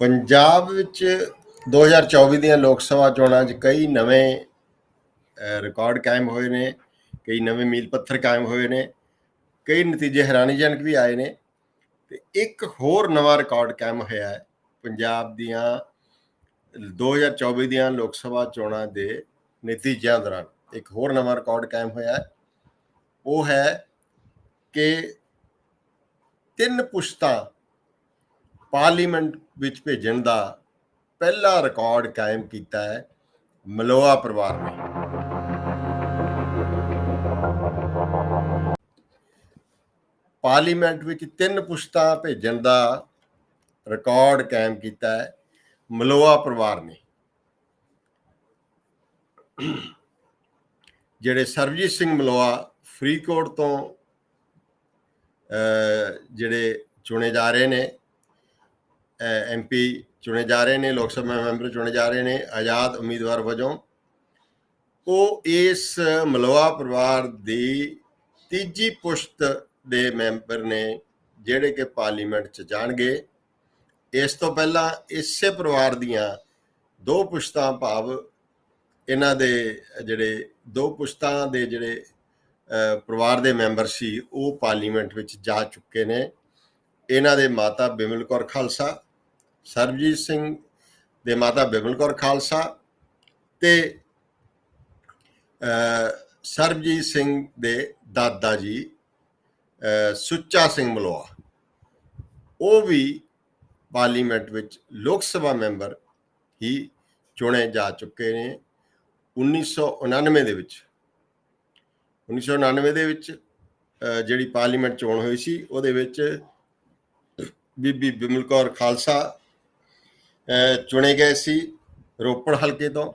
ਪੰਜਾਬ ਵਿੱਚ 2024 ਦੀਆਂ ਲੋਕ ਸਭਾ ਚੋਣਾਂ 'ਚ ਕਈ ਨਵੇਂ ਰਿਕਾਰਡ ਕਾਇਮ ਹੋਏ ਨੇ, ਕਈ ਨਵੇਂ ਮੀਲ ਪੱਥਰ ਕਾਇਮ ਹੋਏ ਨੇ, ਕਈ ਨਤੀਜੇ ਹੈਰਾਨੀਜਨਕ ਵੀ ਆਏ ਨੇ, ਤੇ ਇੱਕ ਹੋਰ ਨਵਾਂ ਰਿਕਾਰਡ ਕਾਇਮ ਹੋਇਆ ਹੈ, ਪੰਜਾਬ ਦੀਆਂ 2024 ਦੀਆਂ ਲੋਕ ਸਭਾ ਚੋਣਾਂ ਦੇ ਨਤੀਜਿਆਂ ਦੌਰਾਨ, ਇੱਕ ਹੋਰ ਨਵਾਂ ਰਿਕਾਰਡ ਕਾਇਮ ਹੋਇਆ ਹੈ, ਉਹ ਹੈ ਕਿ ਤਿੰਨ ਪੁਸ਼ਤਾਂ ਪਾਰਲੀਮੈਂਟ ਵਿੱਚ ਭੇਜਣ ਦਾ ਪਹਿਲਾ ਰਿਕਾਰਡ ਕਾਇਮ ਕੀਤਾ ਹੈ ਮਲੋਆ ਪਰਿਵਾਰ ਨੇ। ਪਾਰਲੀਮੈਂਟ ਵਿੱਚ ਤਿੰਨ ਪੁਸ਼ਤਾਂ ਭੇਜਣ ਦਾ ਰਿਕਾਰਡ ਕਾਇਮ ਕੀਤਾ ਹੈ ਮਲੋਆ ਪਰਿਵਾਰ ਨੇ। ਜਿਹੜੇ ਸਰਬਜੀਤ ਸਿੰਘ ਮਲੋਆ ਫਰੀਦਕੋਟ ਤੋਂ ਜਿਹੜੇ ਚੁਣੇ ਜਾ ਰਹੇ ਨੇ ਐਮਪੀ ਚੁਣੇ ਜਾ ਰਹੇ ਨੇ, ਲੋਕ ਸਭਾ ਮੈਂਬਰ ਚੁਣੇ ਜਾ ਰਹੇ ਨੇ, ਆਜ਼ਾਦ ਉਮੀਦਵਾਰ ਵਜੋਂ। ਉਹ ਇਸ ਮਲੋਆ ਪਰਿਵਾਰ ਦੀ ਤੀਜੀ ਪੁਸ਼ਤ ਦੇ ਮੈਂਬਰ ਨੇ, ਜਿਹੜੇ ਕਿ ਪਾਰਲੀਮੈਂਟ 'ਚ ਜਾਣਗੇ। ਇਸ ਤੋਂ ਪਹਿਲਾਂ ਇਸੇ ਪਰਿਵਾਰ ਦੀਆਂ ਦੋ ਪੁਸ਼ਤਾਂ ਭਾਵ ਇਹਨਾਂ ਦੇ ਜਿਹੜੇ ਦੋ ਪੁਸ਼ਤਾਂ ਦੇ ਜਿਹੜੇ ਪਰਿਵਾਰ ਦੇ ਮੈਂਬਰ ਸੀ, ਉਹ ਪਾਰਲੀਮੈਂਟ ਵਿੱਚ ਜਾ ਚੁੱਕੇ ਨੇ। ਇਹਨਾਂ ਦੇ ਮਾਤਾ ਬਿਮਲ ਕੌਰ ਖਾਲਸਾ ਸਰਬਜੀਤ ਸਿੰਘ ਦੇ ਮਾਤਾ ਬਿਮਲ ਕੌਰ ਖਾਲਸਾ ਤੇ ਸਰਬਜੀਤ ਸਿੰਘ ਦੇ ਦਾਦਾ ਜੀ ਸੁੱਚਾ ਸਿੰਘ ਮਲੋਆ। ਉਹ ਵੀ ਪਾਰਲੀਮੈਂਟ ਵਿੱਚ ਲੋਕ ਸਭਾ ਮੈਂਬਰ ਹੀ ਚੁਣੇ ਜਾ ਚੁੱਕੇ ਨੇ 1999 ਦੇ ਵਿੱਚ। 1999 ਦੇ ਵਿੱਚ ਜਿਹੜੀ ਪਾਰਲੀਮੈਂਟ ਚੋਣ ਹੋਈ ਸੀ, ਉਹਦੇ ਵਿੱਚ ਬੀਬੀ ਬਿਮਲ ਕੌਰ ਖਾਲਸਾ ਚੁਣੇ ਗਏ ਸੀ ਰੋਪੜ ਹਲਕੇ ਤੋਂ।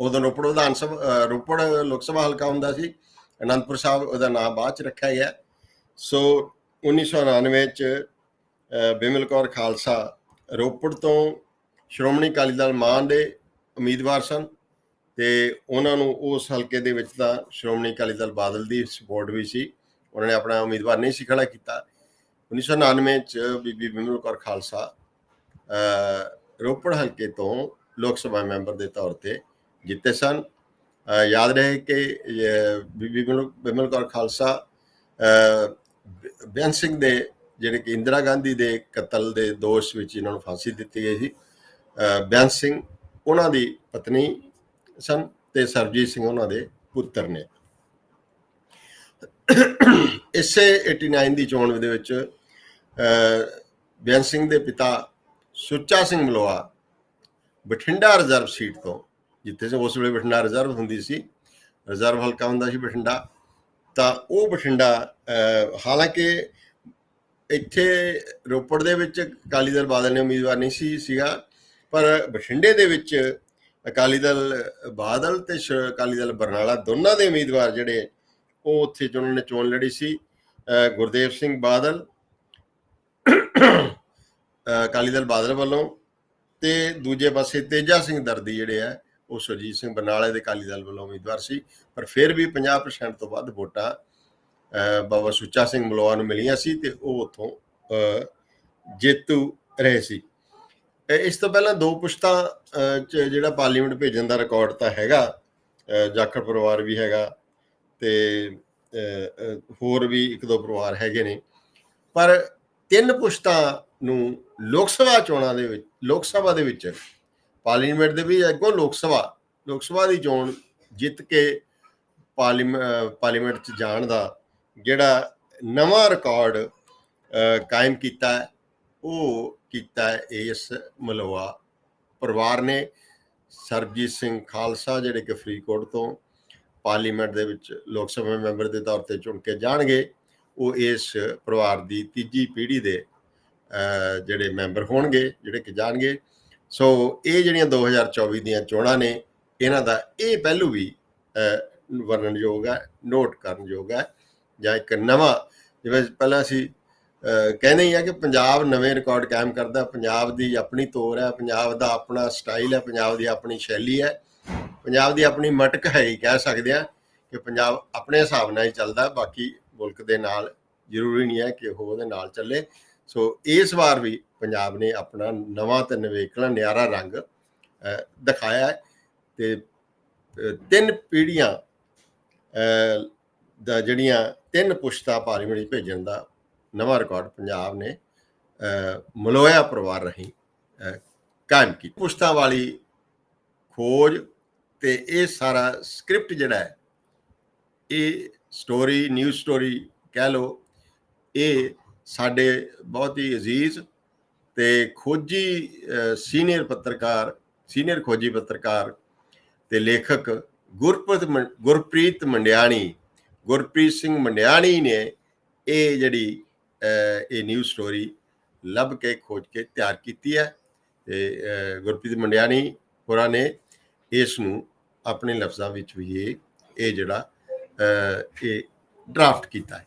ਉਦੋਂ ਰੋਪੜ ਵਿਧਾਨ ਸਭਾ ਰੋਪੜ ਲੋਕ ਸਭਾ ਹਲਕਾ ਹੁੰਦਾ ਸੀ। ਅਨੰਦਪੁਰ ਸਾਹਿਬ ਉਹਦਾ ਨਾਮ ਬਾਅਦ ਚ ਰੱਖਿਆ ਗਿਆ। ਸੋ 1999 ਚ ਬਿਮਲ ਕੌਰ ਖਾਲਸਾ ਰੋਪੜ ਤੋਂ ਸ਼੍ਰੋਮਣੀ ਅਕਾਲੀ ਦਲ ਮਾਨ ਦੇ ਉਮੀਦਵਾਰ ਸਨ ਤੇ ਉਹਨਾਂ ਨੂੰ ਉਸ ਹਲਕੇ ਦੇ ਵਿੱਚ ਤਾਂ ਸ਼੍ਰੋਮਣੀ ਅਕਾਲੀ ਦਲ ਬਾਦਲ ਦੀ ਸਪੋਰਟ ਵੀ ਸੀ। ਉਹਨਾਂ ਨੇ ਆਪਣਾ ਉਮੀਦਵਾਰ ਨਹੀਂ ਸੀ ਖੜਾ ਕੀਤਾ। 1999 ਚ ਬੀਬੀ ਬਿਮਲ ਕੌਰ ਖਾਲਸਾ ਰੋਪੜ ਹਲਕੇ ਤੋਂ ਲੋਕ ਸਭਾ ਮੈਂਬਰ ਦੇ ਤੌਰ ਤੇ ਜਿੱਤੇ ਸਨ। ਯਾਦ ਰਹੇ ਕਿ ਬੀਬੀ ਬਿਮਲ- ਬਿਮਲ ਕੌਰ ਖਾਲਸਾ ਅਹ, ਬੇਅੰਤ ਸਿੰਘ ਦੇ ਜਿਹੜੇ ਕਿ ਇੰਦਰਾ ਗਾਂਧੀ ਦੇ ਕਤਲ ਦੇ ਦੋਸ਼ ਵਿੱਚ ਇਹਨਾਂ ਨੂੰ ਫਾਂਸੀ ਦਿੱਤੀ ਗਈ ਸੀ ਅਹ, ਬੇਅੰਤ ਸਿੰਘ ਉਹਨਾਂ ਦੀ ਪਤਨੀ ਸਨ ਤੇ ਸਰਬਜੀਤ ਸਿੰਘ ਉਹਨਾਂ ਦੇ ਪੁੱਤਰ ਨੇ। ਇਸੇ 89 ਦੀ ਚੋਣ ਦੇ ਵਿੱਚ ਅਹ, ਬੇਅੰਤ ਸਿੰਘ ਦੇ ਪਿਤਾ ਸੁੱਚਾ ਸਿੰਘ ਮਲੋਆ ਬਠਿੰਡਾ ਰਿਜ਼ਰਵ ਸੀਟ ਤੋਂ, ਜਿੱਥੇ ਸੀ ਉਸ ਵੇਲੇ ਬਠਿੰਡਾ ਰਿਜ਼ਰਵ ਹੁੰਦੀ ਸੀ ਰਿਜ਼ਰਵ ਹਲਕਾ ਹੁੰਦਾ ਸੀ ਬਠਿੰਡਾ, ਤਾਂ ਉਹ ਬਠਿੰਡਾ ਹਾਲਾਂਕਿ ਇੱਥੇ ਰੋਪੜ ਦੇ ਵਿੱਚ ਅਕਾਲੀ ਦਲ ਬਾਦਲ ਨੇ ਉਮੀਦਵਾਰ ਨਹੀਂ ਸੀ, ਸੀਗਾ, ਪਰ ਬਠਿੰਡੇ ਦੇ ਵਿੱਚ ਅਕਾਲੀ ਦਲ ਬਾਦਲ ਤੇ ਸ਼- ਅਕਾਲੀ ਦਲ ਬਰਨਾਲਾ ਦੋਨਾਂ ਦੇ ਉਮੀਦਵਾਰ ਜਿਹੜੇ ਉਹ ਉੱਥੇ ਜਿਹਨਾਂ ਨੇ ਚੋਣ ਲੜੀ ਸੀ ਗੁਰਦੇਵ ਸਿੰਘ ਬਾਦਲ ਅਕਾਲੀ ਦਲ ਬਾਦਲ ਵੱਲੋਂ ਤੇ ਦੂਜੇ ਪਾਸੇ ਤੇਜਾ ਸਿੰਘ ਦਰਦੀ ਜਿਹੜੇ ਆ, ਉਹ ਸੁਰਜੀਤ ਸਿੰਘ ਬਰਨਾਲੇ ਦੇ ਅਕਾਲੀ ਦਲ ਵੱਲੋਂ ਉਮੀਦਵਾਰ ਸੀ, ਪਰ ਫਿਰ ਵੀ 50% ਤੋਂ ਵੱਧ ਵੋਟਾਂ ਬਾਬਾ ਸੁੱਚਾ ਸਿੰਘ ਮਲੋਆ ਨੂੰ ਮਿਲੀਆਂ ਸੀ ਤੇ ਉਹ ਉੱਥੋਂ ਜੇਤੂ ਰਹੇ ਸੀ। ਇਸ ਤੋਂ ਪਹਿਲਾਂ ਦੋ ਪੁਸ਼ਤਾਂ ਚ ਜਿਹੜਾ ਪਾਰਲੀਮੈਂਟ ਭੇਜਣ ਦਾ ਰਿਕਾਰਡ ਤਾਂ ਹੈਗਾ ਜਾਖੜ ਪਰਿਵਾਰ ਵੀ ਹੈਗਾ ਤੇ ਹੋਰ ਵੀ ਇੱਕ ਦੋ ਪਰਿਵਾਰ ਹੈਗੇ ਨੇ। ਪਰ ਤਿੰਨ ਪੁਸ਼ਤਾਂ ਨੂੰ ਲੋਕ ਸਭਾ ਚੋਣਾਂ ਦੇ ਵਿੱਚ ਲੋਕ ਸਭਾ ਦੇ ਵਿੱਚ ਪਾਰਲੀਮੈਂਟ ਦੇ ਵੀ ਅੱਗੋਂ ਲੋਕ ਸਭਾ ਲੋਕ ਸਭਾ ਦੀ ਚੋਣ ਜਿੱਤ ਕੇ ਪਾਰਲੀਮੈਂਟ ਪਾਰਲੀਮੈਂਟ ਚ ਜਾਣ ਦਾ ਜਿਹੜਾ ਨਵਾਂ ਰਿਕਾਰਡ ਕਾਇਮ ਕੀਤਾ ਹੈ, ਉਹ ਕੀਤਾ ਹੈ ਇਸ ਮਲੋਆ ਪਰਿਵਾਰ ਨੇ। ਸਰਬਜੀਤ ਸਿੰਘ ਖਾਲਸਾ ਜਿਹੜੇ ਕਿ ਫਰੀਦਕੋਟ ਤੋਂ ਪਾਰਲੀਮੈਂਟ ਦੇ ਵਿੱਚ ਲੋਕ ਸਭਾ ਮੈਂਬਰ ਦੇ ਤੌਰ ਤੇ ਚੁਣ ਕੇ ਜਾਣਗੇ ਉਹ ਇਸ ਪਰਿਵਾਰ ਦੀ ਤੀਜੀ ਪੀੜ੍ਹੀ ਦੇ ਜਿਹੜੇ ਮੈਂਬਰ ਹੋਣਗੇ ਜਿਹੜੇ ਕਿ ਜਾਣਗੇ। ਸੋ ਇਹ ਜਿਹੜੀਆਂ 2024 ਦੀਆਂ ਚੋਣਾਂ ਨੇ ਇਹਨਾਂ ਦਾ ਇਹ ਪਹਿਲੂ ਵੀ ਅਹ, ਵਰਣਨਯੋਗ ਹੈ ਨੋਟ ਕਰਨਯੋਗ ਹੈ ਜਾਂ ਇੱਕ ਨਵਾਂ ਜਿਵੇਂ ਪਹਿਲਾਂ ਅਸੀਂ ਕਹਿੰਦੇ ਹੀ ਆ ਕਿ ਪੰਜਾਬ ਨਵੇਂ ਰਿਕਾਰਡ ਕਾਇਮ ਕਰਦਾ ਪੰਜਾਬ ਦੀ ਆਪਣੀ ਤੋਰ ਹੈ ਪੰਜਾਬ ਦਾ ਆਪਣਾ ਸਟਾਈਲ ਹੈ ਪੰਜਾਬ ਦੀ ਆਪਣੀ ਸ਼ੈਲੀ ਹੈ। ਪੰਜਾਬ ਦੀ ਆਪਣੀ ਮਟਕ ਹੈ ਹੀ ਕਹਿ ਸਕਦੇ ਆ ਕਿ ਪੰਜਾਬ ਆਪਣੇ ਹਿਸਾਬ ਨਾਲ ਹੀ ਚੱਲਦਾ ਬਾਕੀ ਮੁਲਕ ਦੇ ਨਾਲ ਜ਼ਰੂਰੀ ਨਹੀਂ ਹੈ ਕਿ ਉਹ ਉਹਦੇ ਨਾਲ ਚੱਲੇ। ਸੋ ਇਸ ਵਾਰ ਵੀ ਪੰਜਾਬ ਨੇ ਆਪਣਾ ਨਵਾਂ ਤੇ ਨਵੇਕਲਾ ਨਿਆਰਾ ਰੰਗ ਦਿਖਾਇਆ ਹੈ ਤੇ ਤਿੰਨ ਪੀੜ੍ਹੀਆਂ ਦਾ ਜਿਹੜੀਆਂ ਤਿੰਨ ਪੁਸ਼ਤਾ ਪਾਰਲੀਮੈਂਟ ਵਿੱਚ ਭੇਜਣ ਦਾ ਨਵਾਂ ਰਿਕਾਰਡ ਪੰਜਾਬ ਨੇ ਮਲੋਇਆ ਪਰਿਵਾਰ ਰਹੀ ਕਾਇਮ ਕੀਤੀ ਪੁਸ਼ਤਾ ਵਾਲੀ ਖੋਜ ਤੇ ਇਹ ਸਾਰਾ ਸਕ੍ਰਿਪਟ ਜਿਹੜਾ ਹੈ, ਇਹ ਸਟੋਰੀ ਨਿਊਜ਼ ਸਟੋਰੀ ਕਹਿ ਲਓ, ਇਹ ਸਾਡੇ ਬਹੁਤ ਹੀ ਅਜ਼ੀਜ਼ ਤੇ ਖੋਜੀ ਸੀਨੀਅਰ ਪੱਤਰਕਾਰ, ਸੀਨੀਅਰ ਖੋਜੀ ਪੱਤਰਕਾਰ ਤੇ ਲੇਖਕ ਗੁਰਪ੍ਰੀਤ ਮੰ- ਗੁਰਪ੍ਰੀਤ ਮੰਡਿਆਣੀ, ਗੁਰਪ੍ਰੀਤ ਸਿੰਘ ਮੰਡਿਆਣੀ ਨੇ ਇਹ ਜਿਹੜੀ ਇਹ ਨਿਊਜ਼ ਸਟੋਰੀ ਲੱਭ ਕੇ, ਖੋਜ ਕੇ ਤਿਆਰ ਕੀਤੀ ਹੈ ਤੇ ਗੁਰਪ੍ਰੀਤ ਮੰਡਿਆਣੀ ਹੋਰਾਂ ਨੇ ਇਸ ਨੂੰ ਆਪਣੇ ਲਫ਼ਜ਼ਾਂ ਵਿੱਚ ਵੀ ਇਹ ਜਿਹੜਾ ਇਹ ਡਰਾਫਟ ਕੀਤਾ ਹੈ।